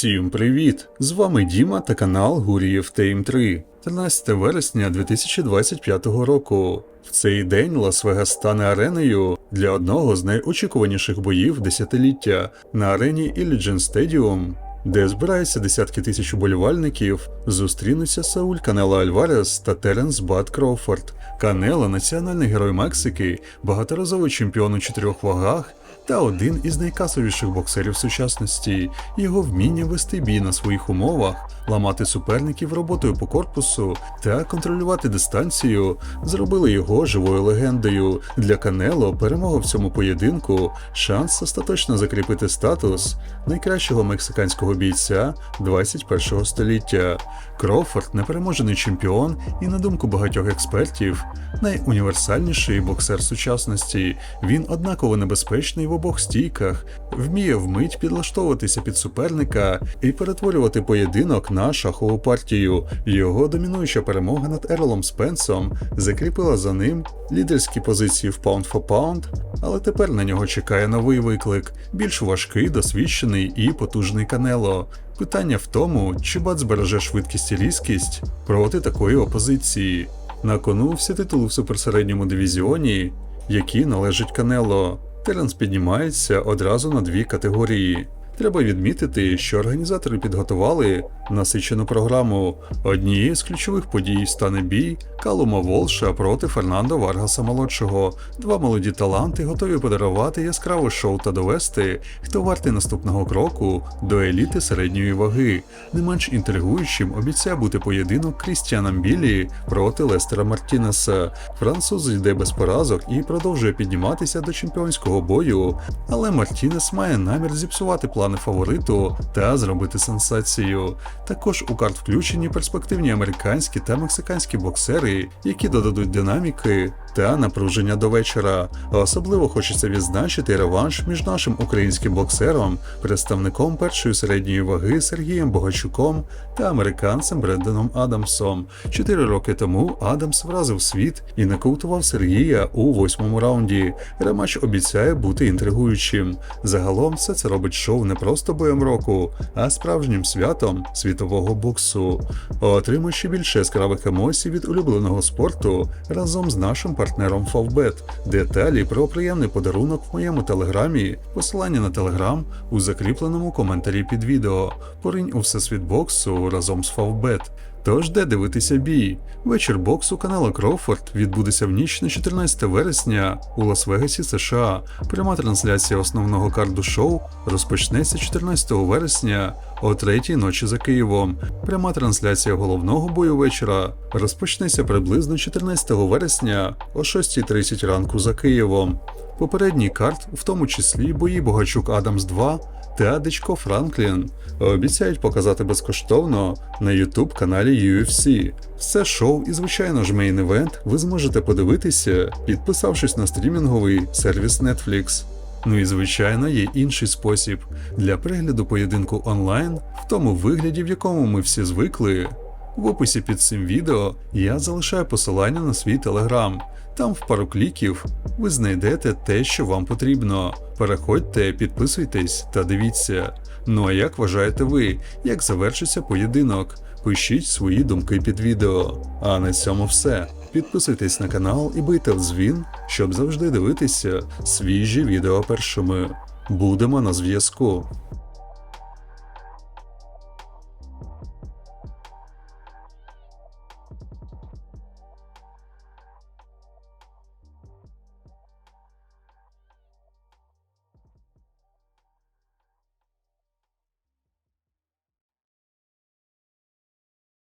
Всім привіт! З вами Діма та канал Гурієв Тейм 3. 13 вересня 2025 року. В цей день Лас-Вегас стане ареною для одного з найочікуваніших боїв десятиліття на арені Illegiant Stadium, де збираються десятки тисяч уболівальників, зустрінуться Сауль Канело Альварес та Теренс Бат Кроуфорд. Канело – національний герой Мексики, багаторазовий чемпіон у чотирьох вагах та один із найкасовіших боксерів сучасності. Його вміння вести бій на своїх умовах, ламати суперників роботою по корпусу та контролювати дистанцію зробили його живою легендою. Для Канело перемога в цьому поєдинку шанс остаточно закріпити статус найкращого мексиканського бійця 21 століття. Кроуфорд непереможений чемпіон і, на думку багатьох експертів, найуніверсальніший боксер сучасності. Він однаково небезпечний в обох стійках, вміє вмить підлаштовуватися під суперника і перетворювати поєдинок на шахову партію. Його домінуюча перемога над Ерлом Спенсом закріпила за ним лідерські позиції в Pound for Pound, але тепер на нього чекає новий виклик, більш важкий, досвідчений і потужний Канело. Питання в тому, чи бат збереже швидкість і різкість проти такої опозиції. На кону всі титули в суперсередньому дивізіоні, які належать Канело. Теренс піднімається одразу на дві категорії. Треба відмітити, що організатори підготували насичену програму. Однією з ключових подій стане бій Калума Волша проти Фернандо Варгаса молодшого. Два молоді таланти готові подарувати яскраве шоу та довести, хто вартий наступного кроку до еліти середньої ваги. Не менш інтригуючим обіцяє бути поєдинок Крістіана Білі проти Лестера Мартінеса. Француз йде без поразок і продовжує підніматися до чемпіонського бою, але Мартінес має намір зіпсувати плани фавориту та зробити сенсацію. Також у карт включені перспективні американські та мексиканські боксери, які додадуть динаміки та напруження до вечора. Особливо хочеться відзначити реванш між нашим українським боксером, представником першої середньої ваги Сергієм Богачуком та американцем Брендоном Адамсом. Чотири роки тому Адамс вразив світ і нокаутував Сергія у восьмому раунді. Рематч обіцяє бути інтригуючим. Загалом все це робить шоу не просто боєм року, а справжнім святом світового боксу. Отримай ще більше яскравих емоцій від улюбленого спорту разом з нашим партнером Favbet. Деталі про приємний подарунок в моєму телеграмі, посилання на телеграм у закріпленому коментарі під відео. Поринь у всесвіт боксу разом з Favbet. Тож де дивитися бій? Вечір боксу канала Кроуфорд відбудеться в ніч на 14 вересня у Лас-Вегасі, США. Пряма трансляція основного карду шоу розпочнеться 14 вересня о 3 ночі за Києвом. Пряма трансляція головного бою вечора розпочнеться приблизно 14 вересня о 6.30 ранку за Києвом. Попередній карт, в тому числі бої Богачук Адамс 2 та Дичко Франклін, обіцяють показати безкоштовно на YouTube каналі UFC. Все шоу і, звичайно ж, мейн івент ви зможете подивитися, підписавшись на стрімінговий сервіс Netflix. Ну і звичайно є інший спосіб для перегляду поєдинку онлайн в тому вигляді, в якому ми всі звикли. В описі під цим відео я залишаю посилання на свій телеграм. Там в пару кліків ви знайдете те, що вам потрібно. Переходьте, підписуйтесь та дивіться. Ну а як вважаєте ви, як завершиться поєдинок? Пишіть свої думки під відео. А на цьому все. Підписуйтесь на канал і бийте в дзвін, щоб завжди дивитися свіжі відео першими. Будемо на зв'язку.